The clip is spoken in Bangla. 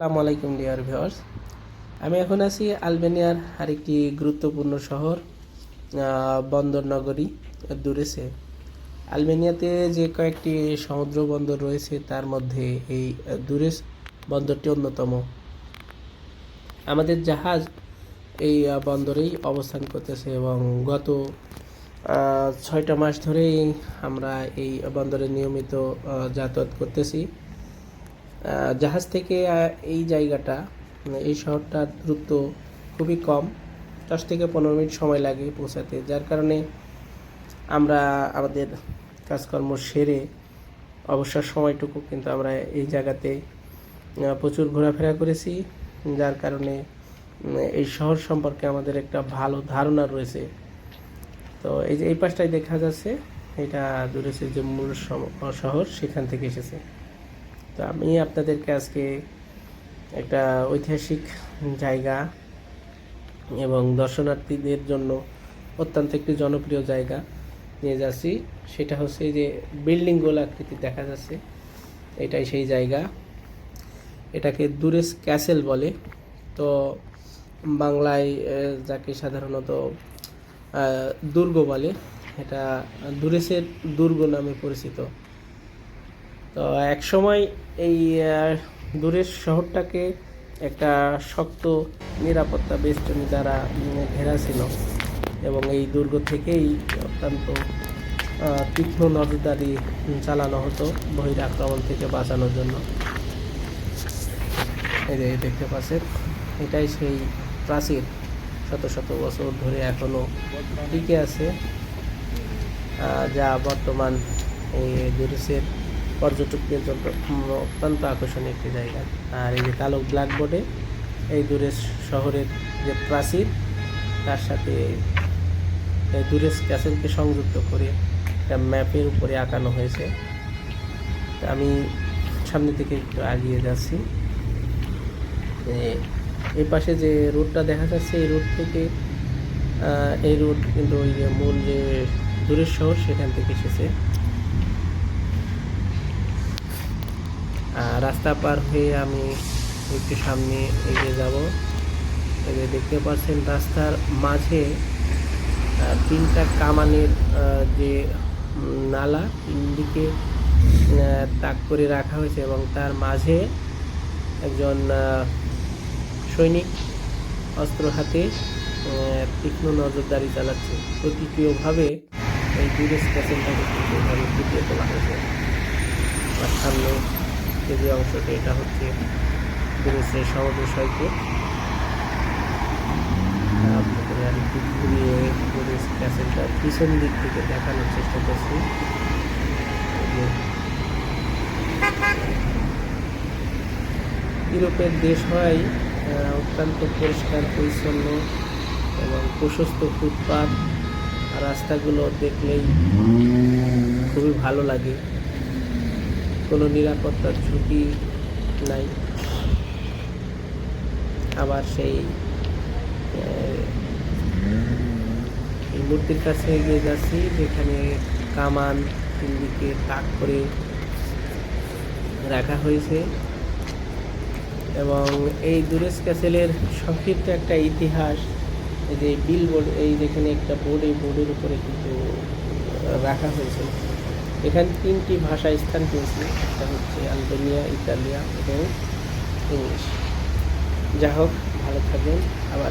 আসসালামু আলাইকুম ডিয়ার ভিউয়ার্স আমি এখন আছি আলবেনিয়ার আরেকটি গুরুত্বপূর্ণ শহর বন্দর নগরী দুরেসে আলবেনিয়াতে যে কয়েকটি সমুদ্র বন্দর রয়েছে, তার মধ্যে এই দুরেস বন্দরটি অন্যতম। আমাদের জাহাজ এই বন্দরেই অবস্থান করতেছে এবং গত ছয়টা মাস ধরেই আমরা এই বন্দরে নিয়মিত যাতায়াত করতেছি। জাহাজ থেকে এই জায়গাটা মানে এই শহরটার দূরত্ব খুবই কম। দশ থেকে পনেরো মিনিট সময় লাগে পৌঁছাতে, যার কারণে আমরা আমাদের কাজকর্ম সেরে অবসর সময়টুকু কিন্তু আমরা এই জায়গাতে প্রচুর ঘোরাফেরা করেছি, যার কারণে এই শহর সম্পর্কে আমাদের একটা ভালো ধারণা রয়েছে। তো এই যে এই পাশটাই দেখা যাচ্ছে, এটা দূরেছে যে মূল শহর, সেখান থেকে এসেছে। তো আমি আপনাদেরকে আজকে একটা ঐতিহাসিক জায়গা এবং দর্শনার্থীদের জন্য অত্যন্ত একটি জনপ্রিয় জায়গা নিয়ে যাচ্ছি। সেটা হচ্ছে যে বিল্ডিং গোল আকৃতি দেখা যাচ্ছে। এটাই সেই জায়গা। এটাকে দুরেস ক্যাসেল বলে। তো বাংলায় যাকে সাধারণত দুর্গ বলে, এটা দুরেসের দুর্গ নামে পরিচিত। তো এক সময় এই দূরের শহরটাকে একটা শক্ত নিরাপত্তা বেষ্টনী দ্বারা ঘেরা ছিল। এবং এই দুর্গ থেকেই অত্যন্ত তীক্ষ্ণ নজরদারি চালানো হতো বহির আক্রমণ থেকে বাঁচানোর জন্য। এই যে দেখতে পাচ্ছেন, এটাই সেই প্রাচীর। শত শত বছর ধরে এখনও টিকে আছে। যা বর্তমান এই দুরেসের পর্যটকদের জন্য অত্যন্ত আকর্ষণীয় একটি জায়গা। আর এই যে কালো ব্ল্যাকবোর্ডে এই দূরের শহরের যে প্রাচীর, তার সাথে এই দূরের ক্যাসেলকে সংযুক্ত করে একটা ম্যাপের উপরে আঁকানো হয়েছে। আমি সামনে থেকে একটু এগিয়ে যাচ্ছি। এই পাশে যে রোডটা দেখা যাচ্ছে, এই রোড থেকে এই রোড কিন্তু ওই মূল যে দূরের শহর, সেখান থেকে এসেছে। রাস্তা পার হয়ে আমি একটু সামনে এগিয়ে যাব। এই যে দেখতে পাচ্ছেন রাস্তার মাঝে তিনটা কামানের যে নালা তিন দিকে তাক করে রাখা হয়েছে এবং তার মাঝে একজন সৈনিক অস্ত্র হাতে তীক্ষ্ণ নজরদারি চালাচ্ছে। প্রতীকীয়ভাবে এই দূরের স্টেশনটাকে কিন্তু তোলা হয়েছে সামনে যে যে অংশটা, এটা হচ্ছে সমুদ্র সৈকত আপনাদের আর একটু পিছন দিক থেকে দেখানোর চেষ্টা করছি। ইউরোপের দেশ হয় অত্যন্ত পরিষ্কার, পরিচ্ছন্ন এবং প্রশস্ত ফুটপাত। রাস্তাগুলো দেখলেই খুবই ভালো লাগে। কোনো নিরাপত্তার ঝুঁকি নাই। আবার সেই মূর্তির কাছে এগিয়ে যাচ্ছি, যেখানে কামান তিন দিকে তাক করে রাখা হয়েছে। এবং এই দুরেস ক্যাসেলের সংক্ষিপ্ত একটা ইতিহাস যে বিল বোর্ড এই যেখানে একটা বোর্ড এই বোর্ডের উপরে কিন্তু রাখা হয়েছে। এখানে তিনটি ভাষা স্থান পেয়েছে। একটা হচ্ছে আলবেনিয়া, ইতালিয়া এবং ইংলিশ। যা হোক ভালো থাকবেন। আবার